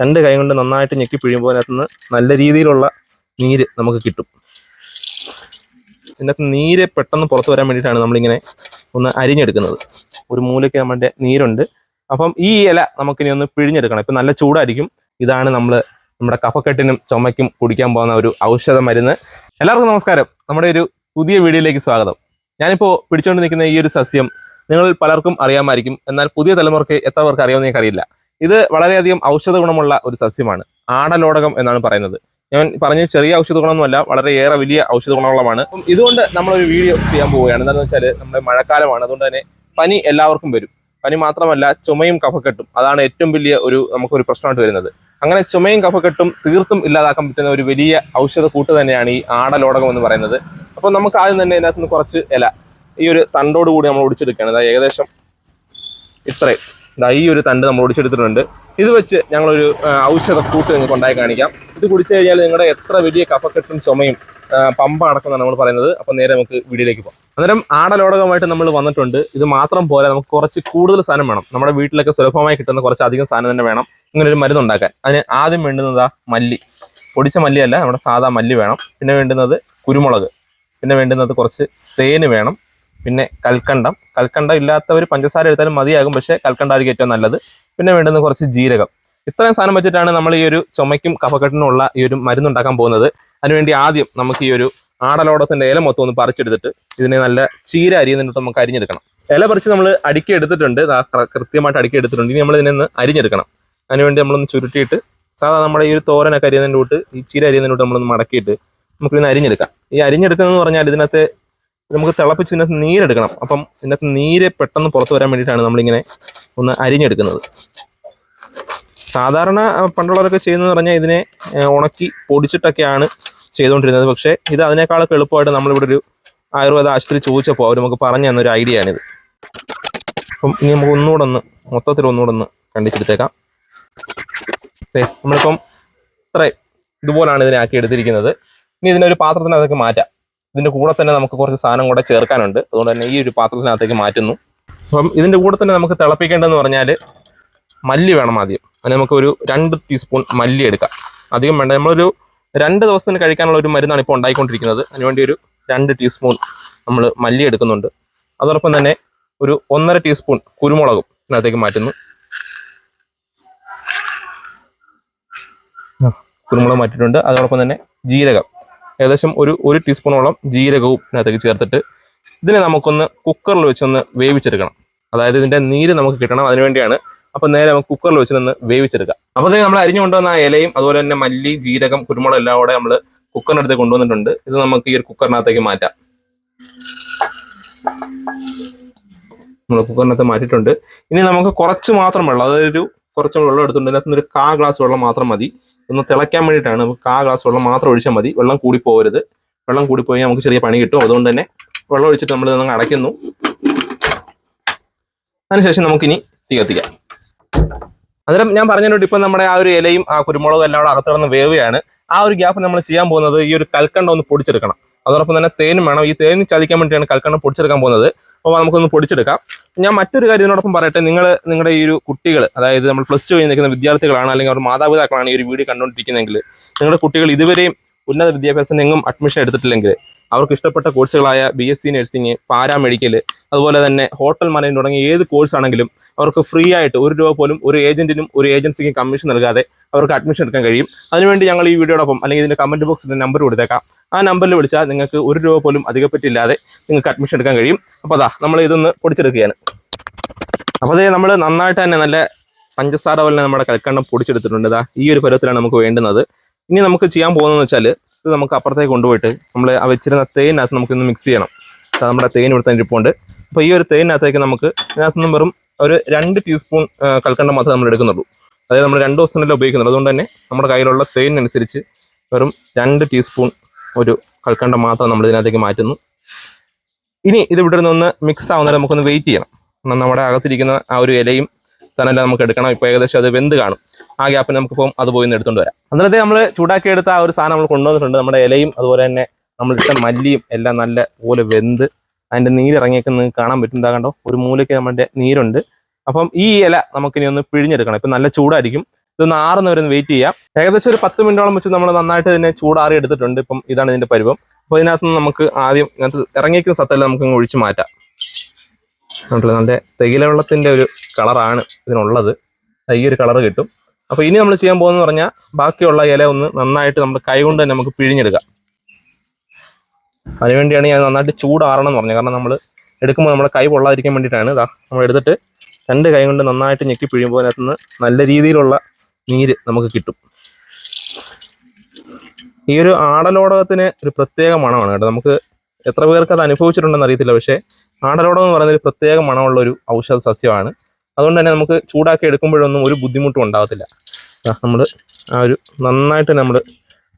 രണ്ട് കൈ കൊണ്ട് നന്നായിട്ട് ഞെക്കി പിഴിയുമ്പോൾ അതിനകത്ത് നിന്ന് നല്ല രീതിയിലുള്ള നീര് നമുക്ക് കിട്ടും. ഇതിനകത്ത് നീര് പെട്ടെന്ന് പുറത്തു വരാൻ വേണ്ടിയിട്ടാണ് നമ്മളിങ്ങനെ ഒന്ന് അരിഞ്ഞെടുക്കുന്നത്. ഒരു മൂലയ്ക്ക് നമ്മുടെ നീരുണ്ട്. അപ്പം ഈ ഇല നമുക്കിനി ഒന്ന് പിഴിഞ്ഞെടുക്കണം. ഇപ്പം നല്ല ചൂടായിരിക്കും. ഇതാണ് നമ്മൾ നമ്മുടെ കഫക്കെട്ടിനും ചുമയ്ക്കും കുടിക്കാൻ പോകുന്ന ഒരു ഔഷധ മരുന്ന്. എല്ലാവർക്കും നമസ്കാരം. നമ്മുടെ ഒരു പുതിയ വീഡിയോയിലേക്ക് സ്വാഗതം. ഞാനിപ്പോൾ പിടിച്ചുകൊണ്ട് നിൽക്കുന്ന ഈ ഒരു സസ്യം നിങ്ങൾ പലർക്കും അറിയാമായിരിക്കും. എന്നാൽ പുതിയ തലമുറയ്ക്ക് എത്ര പേർക്ക് അറിയാമെന്ന് എനിക്കറിയില്ല. ഇത് വളരെയധികം ഔഷധ ഗുണമുള്ള ഒരു സസ്യമാണ്. ആടലോടകം എന്നാണ് പറയുന്നത്. ഞാൻ പറഞ്ഞ ചെറിയ ഔഷധ ഗുണമൊന്നുമല്ല വളരെയേറെ വലിയ ഔഷധ ഗുണമുള്ളതാണ്. ഇതുകൊണ്ട് നമ്മളൊരു വീഡിയോ ചെയ്യാൻ പോവുകയാണ്. എന്താണെന്ന് വെച്ചാൽ നമ്മുടെ മഴക്കാലമാണ്. അതുകൊണ്ട് തന്നെ പനി എല്ലാവർക്കും വരും. പനി മാത്രമല്ല ചുമയും കഫക്കെട്ടും. അതാണ് ഏറ്റവും വലിയ ഒരു നമുക്കൊരു പ്രശ്നമായിട്ട് വരുന്നത്. അങ്ങനെ ചുമയും കഫക്കെട്ടും തീർത്തും ഇല്ലാതാക്കാൻ പറ്റുന്ന ഒരു വലിയ ഔഷധ കൂട്ട് തന്നെയാണ് ഈ ആടലോടകം എന്ന് പറയുന്നത്. അപ്പോൾ നമുക്ക് ആദ്യം തന്നെ ഇതിനകത്ത് കുറച്ച് ഇല. ഈ ഒരു തണ്ടോട് കൂടി നമ്മൾ ഒടിച്ചെടുക്കുകയാണ്. അതായത് ഏകദേശം ഇത്രയും. ഇതാ ഈ ഒരു തണ്ട് നമ്മൾ ഒടിച്ചെടുത്തിട്ടുണ്ട്. ഇത് വെച്ച് ഞങ്ങളൊരു ആ, ഔഷധ കൂട്ട് നിങ്ങൾക്ക് ഉണ്ടായി കാണിക്കാം. ഇത് കുടിച്ചു കഴിഞ്ഞാൽ നിങ്ങളുടെ എത്ര വലിയ കഫക്കെട്ടും ചുമയും പമ്പ അടക്കുന്നതാണ് നമ്മൾ പറയുന്നത്. അപ്പം നേരെ നമുക്ക് വീഡിയോയിലേക്ക് പോകാം. അന്നേരം ആടലോടകമായിട്ട് നമ്മൾ വന്നിട്ടുണ്ട്. ഇത് മാത്രം പോലെ നമുക്ക് കുറച്ച് കൂടുതൽ സാധനം വേണം. നമ്മുടെ വീട്ടിലൊക്കെ സുലഭമായി കിട്ടുന്ന കുറച്ച് അധികം സാധനം തന്നെ വേണം ഇങ്ങനെ ഒരു മരുന്ന് ഉണ്ടാക്കാൻ അതിന് ആദ്യം വേണ്ടുന്നതാ മല്ലി. പൊടിച്ച മല്ലിയല്ല നമ്മുടെ സാധാ മല്ലി വേണം. പിന്നെ വേണ്ടുന്നത് കുരുമുളക്. പിന്നെ വേണ്ടുന്നത് കുറച്ച് തേന് വേണം. പിന്നെ കൽക്കണ്ടം. കൽക്കണ്ടം ഇല്ലാത്തവർ പഞ്ചസാര എടുത്താലും മതിയാകും പക്ഷേ കൽക്കണ്ടായിരിക്കും ഏറ്റവും നല്ലത്. പിന്നെ വേണ്ടുന്ന കുറച്ച് ജീരകം. ഇത്രയും സാധനം വെച്ചിട്ടാണ് നമ്മൾ ഈ ഒരു ചുമയ്ക്കും കഫക്കെട്ടിനുള്ള ഈ ഒരു മരുന്നുണ്ടാക്കാൻ പോകുന്നത്. അതിനുവേണ്ടി ആദ്യം നമുക്ക് ഈ ഒരു ആടലോടത്തിന്റെ ഇല മൊത്തം ഒന്ന് പറിച്ചെടുത്തിട്ട് ഇതിനെ നല്ല ചീര അരിയുന്നിട്ട് നമുക്ക് അരിഞ്ഞെടുക്കണം. ഇല പറിച്ച് നമ്മൾ അടുക്കി എടുത്തിട്ടുണ്ട്. കൃത്യമായിട്ട് അടുക്കി എടുത്തിട്ടുണ്ട്. ഇനി നമ്മൾ ഇതിനെ ഒന്ന് അരിഞ്ഞെടുക്കണം. അതിനുവേണ്ടി നമ്മളൊന്ന് ചുരുട്ടിയിട്ട് സാധാരണ നമ്മുടെ ഈ ഒരു തോരനൊക്കെ അരിയുന്നതിന്റെ കൂട്ട് ഈ ചീര അരിയുന്നതിന്റെ കൂട്ട് നമ്മളൊന്ന് മടക്കിയിട്ട് നമുക്ക് ഇതിനെ അരിഞ്ഞെടുക്കാം. ഈ അരിഞ്ഞെടുക്കുന്നതെന്ന് പറഞ്ഞാൽ ഇതിനകത്ത് നമുക്ക് തിളപ്പിച്ച് ഇതിനകത്ത് നീരെടുക്കണം. അപ്പം ഇതിനകത്ത് നീര് പെട്ടെന്ന് പുറത്ത് വരാൻ വേണ്ടിയിട്ടാണ് നമ്മളിങ്ങനെ ഒന്ന് അരിഞ്ഞെടുക്കുന്നത്. സാധാരണ പണ്ടുള്ളവരൊക്കെ ചെയ്യുന്നതെന്ന് പറഞ്ഞാൽ ഇതിനെ ഉണക്കി പൊടിച്ചിട്ടൊക്കെയാണ് ചെയ്തുകൊണ്ടിരുന്നത്. പക്ഷേ ഇത് അതിനേക്കാളൊക്കെ എളുപ്പമായിട്ട് നമ്മളിവിടെ ഒരു ആയുർവേദ ആശുപത്രി ചോദിച്ചപ്പോൾ അവർ നമുക്ക് പറഞ്ഞു തന്നൊരു ഐഡിയ ആണിത് അപ്പം ഇനി നമുക്ക് ഒന്നുകൂടെ ഒന്ന് മൊത്തത്തിൽ ഒന്നുകൂടെ ഒന്ന് കണ്ടിച്ചെടുത്തേക്കാം. നമ്മളിപ്പം ഇത്രയും ഇതുപോലാണ് ഇതിനെ ആക്കി എടുത്തിരിക്കുന്നത് ഇനി ഇതിനൊരു പാത്രത്തിനകത്തേക്ക് മാറ്റാം. ഇതിന്റെ കൂടെ തന്നെ നമുക്ക് കുറച്ച് സാധനം കൂടെ ചേർക്കാനുണ്ട്. അതുകൊണ്ട് തന്നെ ഈ ഒരു പാത്രത്തിനകത്തേക്ക് മാറ്റുന്നു. അപ്പം ഇതിന്റെ കൂടെ തന്നെ നമുക്ക് തിളപ്പിക്കേണ്ടതെന്ന് പറഞ്ഞാൽ മല്ലി വേണം ആദ്യം. അതിന് നമുക്ക് ഒരു രണ്ട് ടീസ്പൂൺ മല്ലി എടുക്കാം. അധികം വേണ്ട. നമ്മളൊരു രണ്ട് ദിവസത്തിന് കഴിക്കാനുള്ള ഒരു മരുന്നാണ് ഇപ്പോൾ ഉണ്ടായിക്കൊണ്ടിരിക്കുന്നത്. അതിനുവേണ്ടി ഒരു രണ്ട് ടീസ്പൂൺ നമ്മൾ മല്ലി എടുക്കുന്നുണ്ട്. അതോടൊപ്പം തന്നെ ഒരു ഒന്നര ടീസ്പൂൺ കുരുമുളകും ഇതിനകത്തേക്ക് മാറ്റുന്നു. കുരുമുളക് മാറ്റിയിട്ടുണ്ട്. അതോടൊപ്പം തന്നെ ജീരകം. ഏകദേശം ഒരു ഒരു ടീസ്പൂണോളം ജീരകവും ഇതിനകത്തേക്ക് ചേർത്തിട്ട് ഇതിനെ നമുക്കൊന്ന് കുക്കറിൽ വെച്ചൊന്ന് വേവിച്ചെടുക്കണം. അതായത് ഇതിന്റെ നീര് നമുക്ക് കിട്ടണം അതിനുവേണ്ടിയാണ് അപ്പൊ നേരെ നമുക്ക് കുക്കറിൽ വെച്ചൊന്ന് വേവിച്ചെടുക്കാം അപ്പോൾ നമ്മൾ അരിഞ്ഞു കൊണ്ടുവന്ന ഇലയും അതുപോലെ തന്നെ മല്ലി ജീരകം കുരുമുളക് എല്ലാം കൂടെ നമ്മൾ കുക്കറിനടുത്ത് കൊണ്ടുവന്നിട്ടുണ്ട്. ഇത് നമുക്ക് ഈ ഒരു കുക്കറിനകത്തേക്ക് മാറ്റാം. നമ്മൾ കുക്കറിനകത്ത് മാറ്റിയിട്ടുണ്ട്. ഇനി നമുക്ക് കുറച്ച് മാത്രം വെള്ളം അതൊരു കുറച്ച് വെള്ളം എടുത്തിട്ടുണ്ട്. അതിനകത്ത് ഒരു കാ ഗ്ലാസ് വെള്ളം മാത്രം മതി. ഒന്ന് തിളയ്ക്കാൻ വേണ്ടിയിട്ടാണ്. നമുക്ക് കാ ഗ്ലാസ് വെള്ളം മാത്രം ഒഴിച്ചാൽ മതി. വെള്ളം കൂടി പോകരുത് വെള്ളം കൂടി പോയി നമുക്ക് ചെറിയ പണി കിട്ടും. അതുകൊണ്ട് തന്നെ വെള്ളം ഒഴിച്ചിട്ട് നമ്മൾ ഇതൊന്ന് അടയ്ക്കുന്നു. അതിനുശേഷം നമുക്കിനി തീ കത്തിക്കാം. അന്നേരം ഞാൻ പറഞ്ഞതിനോട് ഇപ്പം നമ്മുടെ ആ ഒരു ഇലയും ആ കുരുമുളകും എല്ലാം കൂടെ അകത്തിടന്ന് വേവുകയാണ്. ആ ഒരു ഗ്യാപ്പ് നമ്മൾ ചെയ്യാൻ പോകുന്നത് ഈ ഒരു കൽക്കണ്ടം ഒന്ന് പൊടിച്ചെടുക്കണം. അതോടൊപ്പം തന്നെ തേനും വേണം. ഈ തേനും ചലിക്കാൻ വേണ്ടിയാണ് കൽക്കണ്ടം പൊടിച്ചെടുക്കാൻ പോകുന്നത്. അപ്പോൾ നമുക്കൊന്ന് പൊടിച്ചെടുക്കാം. ഞാൻ മറ്റൊരു കാര്യം ഇതിനോടൊപ്പം പറയട്ടെ. നിങ്ങൾ നിങ്ങളുടെ ഈ ഒരു കുട്ടികൾ അതായത് നമ്മൾ പ്ലസ് ടു കഴിഞ്ഞ് നിൽക്കുന്ന വിദ്യാർത്ഥികളാണ് അല്ലെങ്കിൽ അവർ മാതാപിതാക്കളാണ് ഈ ഒരു വീഡിയോ കണ്ടുകൊണ്ടിരിക്കുന്നതെങ്കിൽ നിങ്ങളുടെ കുട്ടികൾ ഇതുവരെയും ഉന്നത വിദ്യാഭ്യാസം എങ്ങും അഡ്മിഷൻ എടുത്തിട്ടില്ലെങ്കിൽ അവർക്ക് ഇഷ്ടപ്പെട്ട കോഴ്സുകളായ B S C nursing paramedical അതുപോലെ തന്നെ ഹോട്ടൽ മാനേജ്മെന്റ് തുടങ്ങിയ ഏത് കോഴ്സ് ആണെങ്കിലും അവർക്ക് ഫ്രീ ആയിട്ട് ഒരു രൂപ പോലും ഒരു ഏജന്റിനും ഒരു ഏജൻസിക്കും കമ്മീഷൻ നൽകാതെ അവർക്ക് അഡ്മിഷൻ എടുക്കാൻ കഴിയും. അതിനുവേണ്ടി ഞങ്ങൾ ഈ വീഡിയോടൊപ്പം അല്ലെങ്കിൽ ഇതിന്റെ കമന്റ് ബോക്സിന്റെ നമ്പർ കൊടുത്തേക്കാം. ആ നമ്പറിൽ വിളിച്ചാൽ നിങ്ങൾക്ക് ഒരു രൂപ പോലും അധികപ്പറ്റില്ലാതെ നിങ്ങൾക്ക് അഡ്മിഷൻ എടുക്കാൻ കഴിയും. അപ്പോൾ അതാ നമ്മൾ ഇതൊന്ന് പൊടിച്ചെടുക്കുകയാണ്. അപ്പോൾ അതേ നമ്മൾ നന്നായിട്ട് തന്നെ നല്ല പഞ്ചസാര പോലെ നമ്മുടെ കൽക്കണ്ടം പൊടിച്ചെടുത്തിട്ടുണ്ട്. ഇതാ ഈ ഒരു പരുവത്തിലാണ് നമുക്ക് വേണ്ടുന്നത്. ഇനി നമുക്ക് ചെയ്യാൻ പോകുന്നതെന്ന് വെച്ചാൽ ഇത് നമുക്ക് അപ്പുറത്തേക്ക് കൊണ്ടുപോയിട്ട് നമ്മൾ ആ വെച്ചിരുന്ന തേനകത്ത് നമുക്കിന്ന് മിക്സ് ചെയ്യണം. നമ്മുടെ തേൻ ഇവിടുത്തെ ഇരിപ്പുണ്ട് അപ്പോൾ ഈ ഒരു തേനകത്തേക്ക് നമുക്ക് ഇതിനകത്ത് നിന്നും വെറും ഒരു രണ്ട് ടീസ്പൂൺ കൽക്കണ്ടം മാത്രമേ നമ്മൾ എടുക്കുന്നുള്ളൂ. അതായത് നമ്മൾ രണ്ട് ദിവസത്തിനല്ലേ ഉപയോഗിക്കുന്നത്. അതുകൊണ്ട് തന്നെ നമ്മുടെ കയ്യിലുള്ള തേനിനനുസരിച്ച് വെറും രണ്ട് ടീസ്പൂൺ ഒരു കൽക്കണ്ടം മാത്രം നമ്മൾ ഇതിനകത്തേക്ക് മാറ്റുന്നു. ഇനി ഇത് ഇവിടെ നിന്ന് ഒന്ന് മിക്സ് ആവുന്നത് നമുക്കൊന്ന് വെയിറ്റ് ചെയ്യണം. നമ്മുടെ അകത്തിരിക്കുന്ന ആ ഒരു ഇലയും തന്നെല്ലാം നമുക്ക് എടുക്കണം. ഇപ്പോൾ ഏകദേശം അത് വെന്ത് കാണും. ആ ഗ്യാപ്പിന് നമുക്കിപ്പം അത് പോയി എടുത്തുകൊണ്ട് വരാം. അന്നേരത്തെ നമ്മൾ ചൂടാക്കി എടുത്ത ആ ഒരു സാധനം നമ്മൾ കൊണ്ടുവന്നിട്ടുണ്ട്. നമ്മുടെ ഇലയും അതുപോലെ തന്നെ നമ്മൾ ഇട്ട മല്ലിയും എല്ലാം നല്ല പോലെ വെന്ത് അതിന്റെ നീരിറങ്ങിയൊക്കെ നിങ്ങൾക്ക് കാണാൻ പറ്റും. എന്താ കണ്ടോ? ഒരു മൂലയ്ക്ക് നമ്മുടെ നീരുണ്ട്. അപ്പം ഈ ഇല നമുക്കിനി ഒന്ന് പിഴിഞ്ഞെടുക്കണം. ഇപ്പം നല്ല ചൂടായിരിക്കും. ഇതൊന്ന് ആറുന്ന വരെ വെയിറ്റ് ചെയ്യാം. ഏകദേശം ഒരു പത്ത് മിനിറ്റോളം വെച്ച് നമ്മൾ നന്നായിട്ട് ഇതിനെ ചൂടാറി എടുത്തിട്ടുണ്ട്. ഇപ്പം ഇതാണ് ഇതിന്റെ പരുവം. അപ്പോൾ ഇതിനകത്ത് നിന്ന് നമുക്ക് ആദ്യം ഇതിനകത്ത് ഇറങ്ങിയിരിക്കുന്ന സത്തല്ല നമുക്ക് ഒഴിച്ച് മാറ്റാം. കണ്ടില്ലേ? നല്ല തേയില വെള്ളത്തിന്റെ ഒരു കളറാണ് ഇതിനുള്ളത്. ഈ ഒരു കളർ കിട്ടും. അപ്പോൾ ഇനി നമ്മൾ ചെയ്യാൻ പോകുന്നത് പറഞ്ഞാൽ ബാക്കിയുള്ള ഇല ഒന്ന് നന്നായിട്ട് നമ്മുടെ കൈ കൊണ്ട് തന്നെ നമുക്ക് പിഴിഞ്ഞെടുക്കാം. അതിനുവേണ്ടിയാണ് ഞാൻ നന്നായിട്ട് ചൂടാറണം എന്ന് പറഞ്ഞത്. കാരണം നമ്മൾ എടുക്കുമ്പോൾ നമ്മുടെ കൈ പൊള്ളാതിരിക്കാൻ വേണ്ടിയിട്ടാണ്. ഇതാ നമ്മൾ എടുത്തിട്ട് രണ്ട് കൈ കൊണ്ട് നന്നായിട്ട് ഞെക്കി പിഴിയുമ്പോൾ അതിനകത്തുനിന്ന് നല്ല രീതിയിലുള്ള നീര് നമുക്ക് കിട്ടും. ഈ ഒരു ആടലോടകത്തിന് ഒരു പ്രത്യേക മണമാണ് കേട്ടോ. നമുക്ക് എത്ര പേർക്ക് അത് അനുഭവിച്ചിട്ടുണ്ടെന്ന് അറിയത്തില്ല. പക്ഷേ ആടലോടകം എന്ന് പറയുന്നത് ഒരു പ്രത്യേക മണമുള്ള ഒരു ഔഷധ സസ്യമാണ്. അതുകൊണ്ട് തന്നെ നമുക്ക് ചൂടാക്കി എടുക്കുമ്പോഴൊന്നും ഒരു ബുദ്ധിമുട്ടും ഉണ്ടാകത്തില്ല നമ്മൾ ആ ഒരു നന്നായിട്ട് നമ്മൾ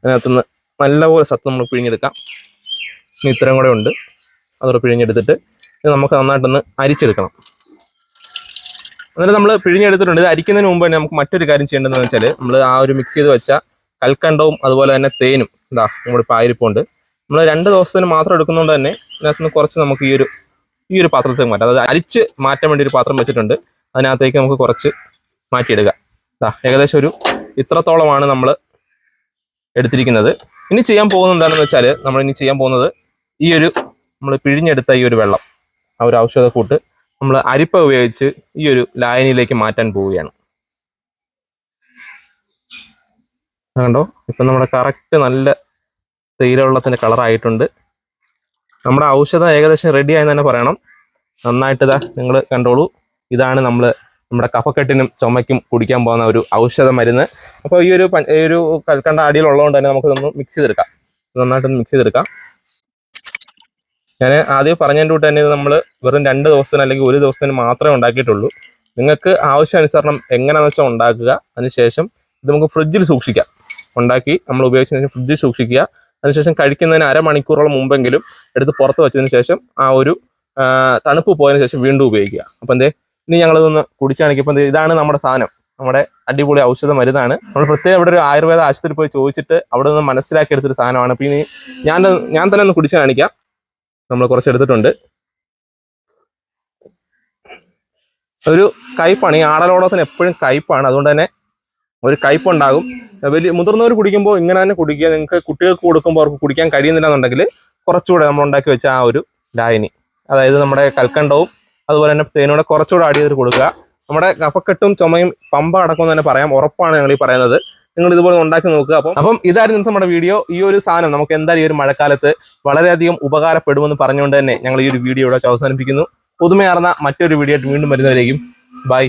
അതിനകത്തുനിന്ന് നല്ലപോലെ സത്ത് നമ്മൾ പിഴിഞ്ഞെടുക്കാം. ഇത്രയും കൂടെ ഉണ്ട്. അതോടെ പിഴിഞ്ഞെടുത്തിട്ട് ഇത് നമുക്ക് നന്നായിട്ടൊന്ന് അരിച്ചെടുക്കണം. എന്നിട്ട് നമ്മൾ പിഴിഞ്ഞെടുത്തിട്ടുണ്ട്. ഇത് അരിക്കുന്നതിന് മുമ്പ് തന്നെ നമുക്ക് മറ്റൊരു കാര്യം ചെയ്യേണ്ടതെന്ന് വെച്ചാൽ നമ്മൾ ആ ഒരു മിക്സ് ചെയ്ത് വെച്ച കൽക്കണ്ടവും അതുപോലെ തന്നെ തേനും ഇതാ നമ്മുടെ പായിരിപ്പുണ്ട് നമ്മൾ രണ്ട് ദിവസത്തിന് മാത്രം എടുക്കുന്നതുകൊണ്ട് തന്നെ ഇതിനകത്തുനിന്ന് കുറച്ച് നമുക്ക് ഈ ഒരു ഈ ഒരു പാത്രത്തിൽ മാറ്റാം. അതായത് അരിച്ച് മാറ്റാൻ വേണ്ടി ഒരു പാത്രം വെച്ചിട്ടുണ്ട്. അതിനകത്തേക്ക് നമുക്ക് കുറച്ച് മാറ്റിയെടുക്കാം ഇതാ ഏകദേശം ഒരു ഇത്രത്തോളമാണ് നമ്മൾ എടുത്തിരിക്കുന്നത്. ഇനി ചെയ്യാൻ പോകുന്നത് എന്താണെന്ന് വെച്ചാൽ നമ്മൾ ഇനി ചെയ്യാൻ പോകുന്നത് ഈ ഒരു നമ്മൾ പിഴിഞ്ഞെടുത്ത ഈ ഒരു വെള്ളം ആ ഒരു ഔഷധക്കൂട്ട് നമ്മൾ അരിപ്പ ഉപയോഗിച്ച് ഈ ഒരു ലായനിയിലേക്ക് മാറ്റാൻ പോവുകയാണ്. കണ്ടോ? ഇപ്പം നമ്മുടെ കറക്റ്റ് നല്ല തേയിലവെള്ളത്തിന്റെ കളറായിട്ടുണ്ട് നമ്മുടെ ഔഷധം ഏകദേശം റെഡി ആയെന്ന് തന്നെ പറയണം. നന്നായിട്ട് ഇതാ നിങ്ങൾ കണ്ടോളൂ. ഇതാണ് നമ്മൾ നമ്മുടെ കഫക്കെട്ടിനും ചുമയ്ക്കും കുടിക്കാൻ പോകുന്ന ഒരു ഔഷധ മരുന്ന്. അപ്പോൾ ഈ ഒരു ഈ ഒരു കൽക്കണ്ട അടിയിലുള്ളതുകൊണ്ട് തന്നെ നമുക്കിതൊന്ന് മിക്സ് ചെയ്തെടുക്കാം. നന്നായിട്ടൊന്ന് മിക്സ് ചെയ്തെടുക്കാം. ഞാൻ ആദ്യം പറഞ്ഞതിന്റെ കൂട്ട് തന്നെ ഇത് നമ്മൾ വെറും രണ്ട് ദിവസത്തിന് അല്ലെങ്കിൽ ഒരു ദിവസത്തിന് മാത്രമേ ഉണ്ടാക്കിയിട്ടുള്ളൂ. നിങ്ങൾക്ക് ആവശ്യാനുസരണം എങ്ങനെയാണെന്ന് വെച്ചാൽ ഉണ്ടാക്കുക. അതിനുശേഷം ഇത് നമുക്ക് ഫ്രിഡ്ജിൽ സൂക്ഷിക്കാം. ഉണ്ടാക്കി നമ്മൾ ഉപയോഗിച്ചതിന് ശേഷം ഫ്രിഡ്ജിൽ സൂക്ഷിക്കുക. അതിനുശേഷം കഴിക്കുന്നതിന് അരമണിക്കൂറോളം മുമ്പെങ്കിലും എടുത്ത് പുറത്ത് വെച്ചതിന് ശേഷം ആ ഒരു തണുപ്പ് പോയതിന് ശേഷം വീണ്ടും ഉപയോഗിക്കുക. അപ്പം എന്തേ? ഇനി ഞങ്ങളിതൊന്ന് കുടിച്ചാണെങ്കിൽ ഇപ്പം ഇതാണ് നമ്മുടെ സാധനം. നമ്മുടെ അടിപൊളി ഔഷധ മരുന്നാണ്. നമ്മൾ പ്രത്യേകം ഇവിടെ ഒരു ആയുർവേദ ആശുപത്രിയിൽ പോയി ചോദിച്ചിട്ട് അവിടെ നിന്ന് മനസ്സിലാക്കിയെടുത്തൊരു സാധനമാണ്. ഇനി ഞാൻ ഞാൻ തന്നെ ഒന്ന് കുടിച്ചു കാണിക്കാം. നമ്മൾ കുറച്ച് എടുത്തിട്ടുണ്ട്. ഒരു കയ്പാണ്. ഈ ആടലോടത്തിന് എപ്പോഴും കയ്പാണ്. അതുകൊണ്ട് തന്നെ ഒരു കയ്പുണ്ടാകും. വലിയ മുതിർന്നവർ കുടിക്കുമ്പോൾ ഇങ്ങനെ തന്നെ കുടിക്കുക. നിങ്ങൾക്ക് കുട്ടികൾക്ക് കൊടുക്കുമ്പോൾ അവർക്ക് കുടിക്കാൻ കഴിയുന്നില്ല എന്നുണ്ടെങ്കിൽ കുറച്ചുകൂടെ നമ്മൾ ഉണ്ടാക്കി വെച്ച ആ ഒരു ലായനി. അതായത് നമ്മുടെ കൽക്കണ്ടവും അതുപോലെ തന്നെ തേനൂടെ കുറച്ചുകൂടെ ആഡ് കൊടുക്കുക. നമ്മുടെ കഫക്കെട്ടും ചുമയും പമ്പ അടക്കം തന്നെ പറയാം. ഉറപ്പാണ് ഞങ്ങൾ ഈ പറയുന്നത്. നിങ്ങൾ ഇതുപോലെ ഉണ്ടാക്കി നോക്കുക. അപ്പം അപ്പം ഇതായിരുന്നു നമ്മുടെ വീഡിയോ. ഈ ഒരു സാധനം നമുക്ക് എന്തായാലും ഈ ഒരു മഴക്കാലത്ത് വളരെയധികം ഉപകാരപ്പെടുമെന്ന് പറഞ്ഞുകൊണ്ട് തന്നെ ഞങ്ങൾ ഈ ഒരു വീഡിയോ ഇവിടെ അവസാനിപ്പിക്കുന്നു. പുതുമയാർന്ന മറ്റൊരു വീഡിയോ ആയിട്ട് വീണ്ടും വരുന്നവരേക്കും. ബൈ.